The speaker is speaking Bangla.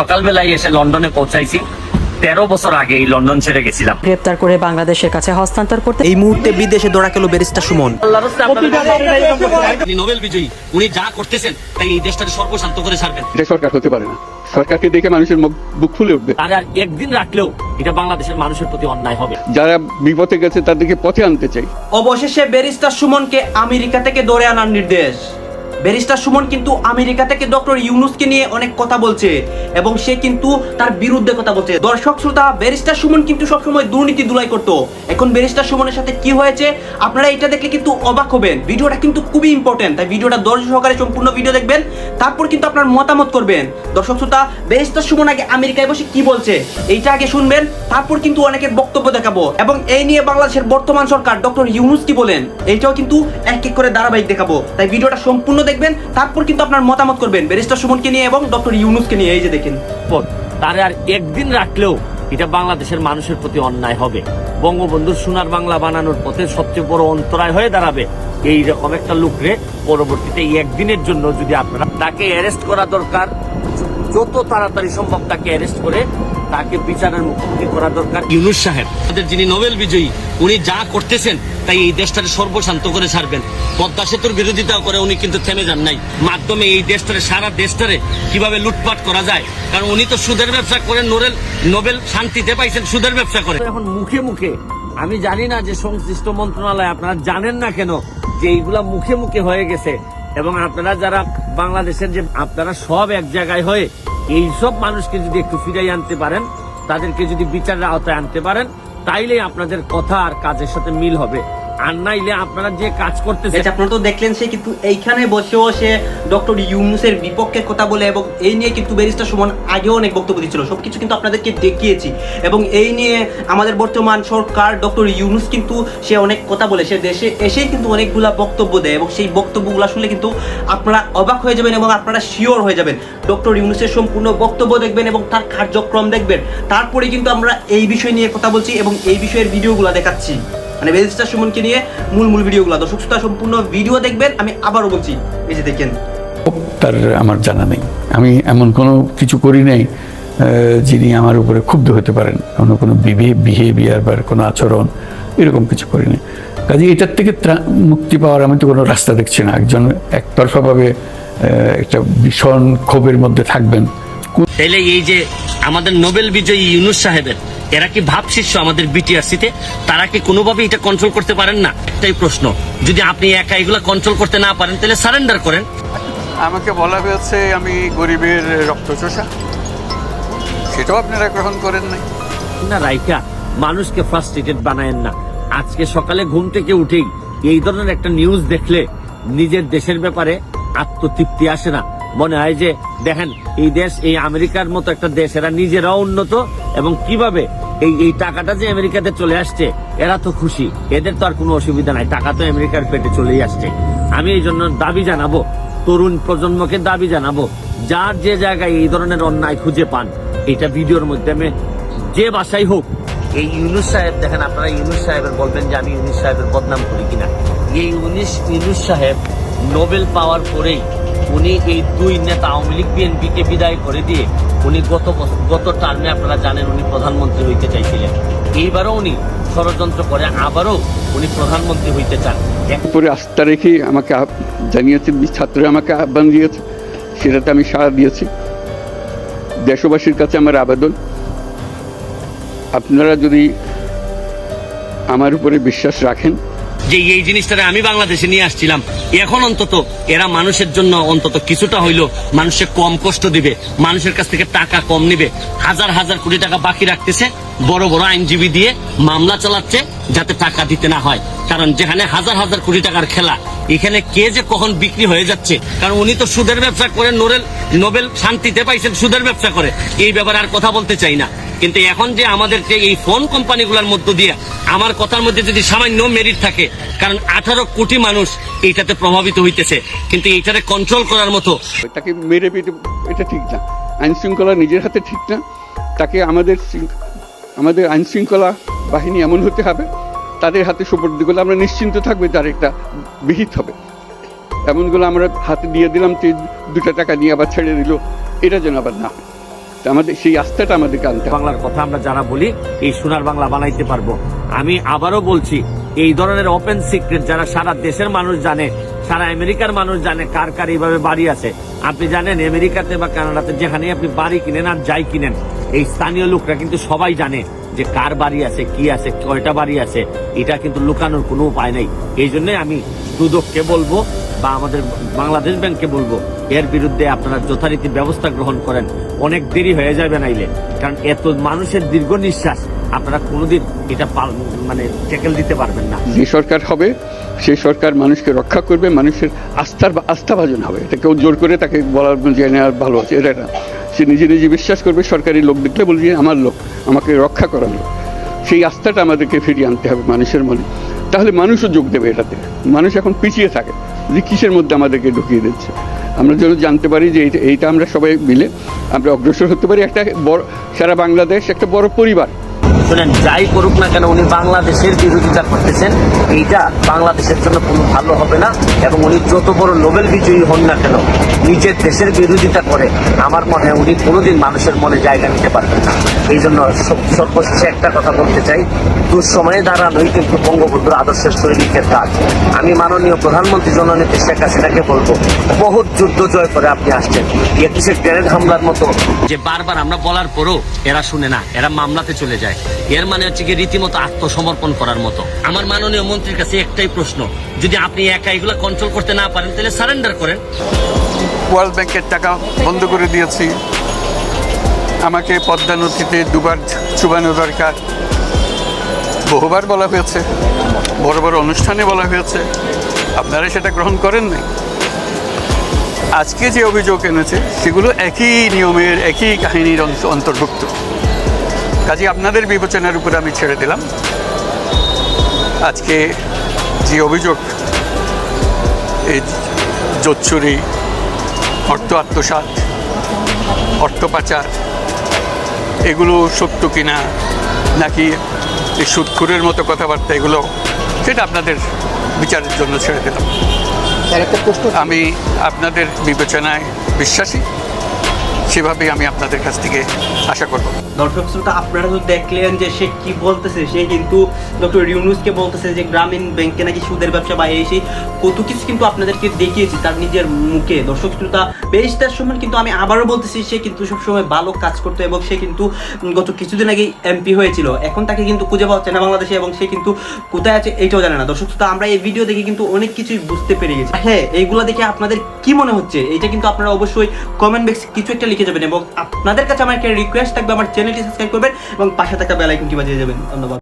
সকালবেলায় এসে লন্ডনে পৌঁছাইছি। তেরো বছর আগে এই লন্ডন ছেড়ে গেছিলাম। গ্রেপ্তার করে বাংলাদেশের কাছে হস্তান্তর করতে এই মুহূর্তে বিদেশে দৌড়া গেল ব্যারিস্টার সুমন। নোবেল বিজয়ী। উনি যা করতেছেন তাই এই দেশটাকে সর্বশান্ত করে ছাড়বেন। এটা সরকার হতে পারে না। সরকারকে দেখে মানুষের মুখ বুক ফুলে উঠবে। আর একদিন রাখলেও এটা বাংলাদেশের মানুষের প্রতি অন্যায় হবে। যারা বিপথে গেছে তাদেরকে পথে আনতে চাই। অবশেষে ব্যারিস্টার সুমনকে আমেরিকা থেকে দৌড়ে আনার নির্দেশ। ব্যারিস্টার সুমন কিন্তু আমেরিকা থেকে ডক্টর ইউনুসকে নিয়ে অনেক কথা বলছে এবং সে কিন্তু তার বিরুদ্ধে কথা বলছে। দর্শক, শ্রোতা, ব্যারিস্টার সুমন কিন্তু সবসময় দুর্নীতি দুলাই করতো। এখন ব্যারিস্টার সুমনের সাথে কি হয়েছে, আপনারা এটা দেখলে কিন্তু অবাক হবেন। ভিডিওটা কিন্তু খুবই ইম্পর্টেন্ট তাই ভিডিওটা দর্শক সহকারে সম্পূর্ণ ভিডিও দেখবেন, তারপর কিন্তু আপনার মতামত করবেন। দর্শক, শ্রোতা, ব্যারিস্টার সুমন আগে আমেরিকায় বসে কি বলছে, এইটা আগে শুনবেন, তারপর কিন্তু অনেকের বক্তব্য দেখাবো। এবং এই নিয়ে বাংলাদেশের বর্তমান সরকার ডক্টর ইউনুস কি বলেন, এইটাও কিন্তু এক এক করে ধারাবাহিক দেখাবো। তাই ভিডিওটা সম্পূর্ণ দেখবেন তারপর কিন্তু আপনার মতামত করবেন। ব্যারিস্টার সুমনকে নিয়ে এবং ডক্টর ইউনুসকে নিয়ে এই যে দেখেন। তার আর একদিন রাখলেও এটা বাংলাদেশের মানুষের প্রতি অন্যায় হবে। বঙ্গবন্ধুর সোনার বাংলা বানানোর পথে সবচেয়ে বড় অন্তরায় হয়ে দাঁড়াবে। এই রকম একটা লোকরে পরবর্তীতে একদিনের জন্য যদি আপনারা তাকে অ্যারেস্ট করা দরকার যত তাড়াতাড়ি সম্ভব তাকে অ্যারেস্ট করে তাকে বিচারের মুখোমুখি করা দরকার। ইউনুস সাহেব আমাদের যিনি নোবেল বিজয়ী উনি যা করতেছেন, তাই এই দেশটাকে সর্বশান্ত করে ছাড়বেন। পদ্মা সেতুর বিরোধিতা করে উনি কিন্তু থেমে যান নাই। মাধ্যমে এই দেশটারে, সারা দেশটারে কীভাবে লুটপাট করা যায়? কারণ উনি তো সুদের ব্যবসা করেন, নোবেল নোবেল শান্তিতে পাইছেন, সুদের ব্যবসা করে। এখন মুখে মুখে, আমি জানি না যে সংশ্লিষ্ট মন্ত্রণালয় আপনারা জানেন না কেন যে এইগুলা মুখে মুখে হয়ে গেছে। এবং আপনারা যারা বাংলাদেশের যে, আপনারা সব এক জায়গায় হয়ে এইসব মানুষকে যদি একটু ফিরাই আনতে পারেন, তাদেরকে যদি বিচারের আওতায় আনতে পারেন তাইলে আপনাদের কথা আর কাজের সাথে মিল হবে। আর নাইলে আপনারা যে কাজ করতেছেন আপনারা তো দেখলেন সে কিন্তু এইখানে বসেও সে ডক্টর ইউনুসের বিপক্ষে কথা বলে এবং এই নিয়ে কিন্তু ব্যারিস্টার সুমন আগেও অনেক বক্তব্য দিচ্ছিল। সবকিছু কিন্তু আপনাদেরকে দেখিয়েছি। এবং এই নিয়ে আমাদের বর্তমান সরকার ডক্টর ইউনুস কিন্তু সে অনেক কথা বলে। সে দেশে এসেই কিন্তু অনেকগুলা বক্তব্য দেয় এবং সেই বক্তব্যগুলো শুনলে কিন্তু আপনারা অবাক হয়ে যাবেন এবং আপনারা শিওর হয়ে যাবেন। ডক্টর ইউনুসের সম্পূর্ণ বক্তব্য দেখবেন এবং তার কার্যক্রম দেখবেন। তারপরে কিন্তু আমরা এই বিষয় নিয়ে কথা বলছি এবং এই বিষয়ের ভিডিওগুলো দেখাচ্ছি। মানে ব্যারিস্টার সুমনকে নিয়ে মূল মূল ভিডিওগুলো। দর্শক শ্রোতা সম্পূর্ণ ভিডিও দেখবেন। আমি আবারও বলছি এই যে দেখেন। তার আমার জানা নেই। আমি এমন কোনো কিছু করি নাই যিনি আমার উপরে ক্ষুব্ধ হতে পারেন। কোনো কোনো বিহেভিয়ার বা কোনো আচরণ এরকম কিছু করি নাই। কাজে এটার থেকে মুক্তি পাওয়ার আমি তো কোনো রাস্তা দেখছি না। একজন একতরফাভাবে একটা ভীষণ ক্ষোভের মধ্যে থাকবেন। তাইলে এই যে আমাদের নোবেল বিজয়ী ইউনুস সাহেবের এরা কি ভাব ভাবশিষ্য আমাদের বিটিআরসিতে তারা কি কোনোভাবে এটা কন্ট্রোল করতে পারেন না? এটাই প্রশ্ন। যদি আপনি একা এগুলো কন্ট্রোল করতে না পারেন তাহলে সারেন্ডার করেন। আমাকে বলা হয়েছে আমি গরিবের রক্তচোষা সেটাও আপনারা গ্রহণ করেন নাই। না রাইকা মানুষকে ফার্স্ট ফ্রাস্ট্রেটেড বানায়েন না। আজকে সকালে ঘুম থেকে উঠেই এই ধরনের একটা নিউজ দেখলে নিজের দেশের ব্যাপারে আত্মতৃপ্তি আসে না। মনে হয় যে দেখেন এই দেশ এই আমেরিকার মতো একটা দেশ এরা নিজেরাও উন্নত এবং কীভাবে এই এই টাকাটা যে আমেরিকাতে চলে আসছে, এরা তো খুশি। এদের তো আর কোনো অসুবিধা নাই। টাকা তো আমেরিকার পেটে চলেই আসছে। আমি এই জন্য দাবি জানাব, তরুণ প্রজন্মকে দাবি জানাব, যার যে জায়গায় এই ধরনের অন্যায় খুঁজে পান, এটা ভিডিওর মাধ্যমে যে বাসাই হোক, এই ইউনুস সাহেব, দেখেন আপনারা ইউনুস সাহেবের বলবেন যে আমি ইউনুস সাহেবের বদনাম করি কিনা। এই ইউনুস ইউনুস সাহেব নোবেল পাওয়ার পরেই উনি এই দুই নেতা আওয়ামী লীগ বিএনপি কে বিদায় করে দিয়ে উনি গত গত টার্মে আপনারা জানেন উনি প্রধানমন্ত্রী হইতে চাইছিলেন। এইবারও উনি ষড়যন্ত্র করে, আবারও উনি প্রধানমন্ত্রী হইতে চান। উপরে আস্থা রেখে আমাকে আহ্ব- জানিয়েছে ছাত্ররা আমাকে আহ্বান দিয়েছে, সেটাতে আমি সাড়া দিয়েছি। দেশবাসীর কাছে আমার আবেদন, আপনারা যদি আমার উপরে বিশ্বাস রাখেন যে এই জিনিসটা আমি বাংলাদেশে নিয়ে আসছিলাম, এখন অন্তত এরা মানুষের জন্য অন্তত কিছুটা হইল মানুষে কম কষ্ট দিবে, মানুষের কাছ থেকে টাকা কম নিবে, হাজার হাজার কোটি টাকা বাকি রাখতেছে, বড় বড় আইনজীবী দিয়ে মামলা চালাচ্ছে যাতে টাকা দিতে না হয়। কারণ যেখানে হাজার হাজার কোটি টাকার খেলা, এখানে কে যে কখন বিক্রি হয়ে যাচ্ছে, কারণ উনি তো সুদের ব্যবসা করে নোবেল শান্তিতে পাইছেন, সুদের ব্যবসা করে। এই ব্যাপারে আর কথা বলতে চাই না। কিন্তু এখন যে আমাদের যে এই ফোন কোম্পানিগুলোর মধ্য দিয়ে আমার কথার মধ্যে যদি সামান্য মেরিট থাকে, কারণ আঠারো কোটি মানুষ এইটাতে প্রভাবিত হইতেছে, কিন্তু এইটারে কন্ট্রোল করার মতো তাকে মেরে পেটে এটা ঠিক না। আইন শৃঙ্খলা নিজের হাতে ঠিক না। তাকে আমাদের আমাদের আইন শৃঙ্খলা বাহিনী এমন হতে হবে, তাদের হাতে সুপর্দ করলে আমরা নিশ্চিন্ত থাকবে তার একটা বিহিত হবে। এমনগুলো আমরা হাতে দিয়ে দিলাম দুটা টাকা নিয়ে আবার ছেড়ে দিল, এটা যেন আবার না হয়। আমাদের, সেই আস্থাটা আমাদেরকে আনতে বাংলার কথা আমরা যারা বলি, এই সোনার বাংলা বানাইতে পারব। আমি আবারও বলছি, এই ধরনের ওপেন সিক্রেট যারা সারা দেশের মানুষ জানে, সারা আমেরিকার মানুষ জানে কার কার এইভাবে বাড়ি আছে। আপনি জানেন, আমেরিকাতে বা কানাডাতে যেখানে আপনি বাড়ি কিনেন আর যাই কিনেন এই স্থানীয় লোকরা কিন্তু সবাই জানে যে কার বাড়ি আছে, কি আছে, কয়টা বাড়ি আছে। এটা কিন্তু লুকানোর কোনো উপায় নেই। এই জন্যই আমি দুদককে বলব বা আমাদের বাংলাদেশ ব্যাংককে বলব, এর বিরুদ্ধে আপনারা যথারীতি ব্যবস্থা গ্রহণ করেন। অনেক দেরি হয়ে যাবে নাইলে, কারণ এত মানুষের দীর্ঘ নিঃশ্বাস। আপনারা কোনোদিন এটা মানে ট্যাকেল দিতে পারবেন না। যে সরকার হবে, সেই সরকার মানুষকে রক্ষা করবে, মানুষের আস্থার আস্থাভাজন হবে। এটা কেউ জোর করে তাকে বলার যে নেওয়ার ভালো আছে। এটা না। সে নিজে নিজে বিশ্বাস করবে, সরকারি লোক দেখলে বলবে আমার লোক, আমাকে রক্ষা করার লোক। সেই আস্থাটা আমাদেরকে ফিরিয়ে আনতে হবে মানুষের মনে। তাহলে মানুষও যোগ দেবে এটাতে। মানুষ এখন পিছিয়ে থাকে, যে কিসের মধ্যে আমাদেরকে ঢুকিয়ে দিচ্ছে? আমরা যেন জানতে পারি যে এইটা আমরা সবাই মিলে আমরা অগ্রসর হতে পারি। একটা বড়, সারা বাংলাদেশ একটা বড় পরিবার। শুনেন, যাই করুক না কেন, উনি বাংলাদেশের বিরোধিতা করতেছেন। এইটা বাংলাদেশের জন্য কোনো ভালো হবে না এবং উনি যত বড় নোবেল বিজয়ী হন না কেন, নিজের দেশের বিরোধিতা করে আমার মনে হয় উনি কোনোদিন মানুষের মনে জায়গা নিতে পারবেন না। এই জন্য সর্বশেষে একটা কথা বলতে চাই, দুঃসময়ে দাঁড়ানোই কিন্তু বঙ্গবন্ধুর আদর্শের সৈনিকের কাজ। আমি মাননীয় প্রধানমন্ত্রী জননেত্রী শেখ হাসিনাকে বলব, বহুত যুদ্ধ জয় করে আপনি আসছেন। একুশে গ্রেনেড হামলার মতো যে বারবার আমরা বলার পরও এরা শুনে না, এরা মামলাতে চলে যায়। এর মানে হচ্ছে কি রীতিমতো আত্মসমর্পণ করার মতো। আমার মাননীয় মন্ত্রীর কাছে একটাই প্রশ্ন, যদি আপনি একা এগুলো কন্ট্রোল করতে না পারেন, তাহলে সারেন্ডার করেন। ওয়ার্ল্ড ব্যাংকের টাকা বন্ধ করে দিয়েছি। আমাকে পদ্মা নদীতে দুবার চুবানো দরকার। বহুবার বলা হয়েছে, বড় বড় অনুষ্ঠানে বলা হয়েছে। আপনারা সেটা গ্রহণ করেন নাই। আজকে যে অভিযোগ এনেছে, সেগুলো একই নিয়মের, একই কাহিনীর অন্তর্ভুক্ত। কাজে আপনাদের বিবেচনার উপরে আমি ছেড়ে দিলাম। আজকে যে অভিযোগ এই জোচ্চুরি অর্থ আত্মসাৎ অর্থ পাচার এগুলো সত্য কিনা নাকি এই সুৎখুরের মতো কথাবার্তা এগুলো সেটা আপনাদের বিচারের জন্য ছেড়ে দিলাম। আমি আপনাদের বিবেচনায় বিশ্বাসী। সেভাবেই আমি আপনাদের কাছ থেকে আশা করব। দর্শক শ্রোতা, আপনারা তো দেখলেন যে সে কি বলতেছে, সে কিন্তু ডক্টর ইউনুসকে বলতেছে যে গ্রামীণ ব্যাংকে নাকি সুদের ব্যবসা বা এই সেই কত কিছু কিন্তু আপনাদেরকে দেখিয়েছি তার নিজের মুখে। দর্শক শ্রোতা বেশটার সময় কিন্তু আমি আবারও বলতেছি, সে কিন্তু সবসময় ভালো কাজ করতো এবং সে কিন্তু গত কিছুদিন আগে এমপি হয়েছিল। এখন তাকে কিন্তু খুঁজে পাওয়া যাচ্ছে না বাংলাদেশে এবং সে কিন্তু কোথায় আছে এইটাও জানে না। দর্শক শ্রোতা, আমরা এই ভিডিও দেখে কিন্তু অনেক কিছুই বুঝতে পেরে গেছি। হ্যাঁ এইগুলো দেখে আপনাদের কি মনে হচ্ছে? এইটা কিন্তু আপনারা অবশ্যই কমেন্ট বক্সে কিছু একটা লিখে যাবেন এবং আপনাদের কাছে আমার একটা রিকোয়েস্ট থাকবে, আমার চ্যানেলটি সাবস্ক্রাইব করবেন এবং পাশে থাকা বেলাইকনটি বাজিয়ে যাবেন। ধন্যবাদ।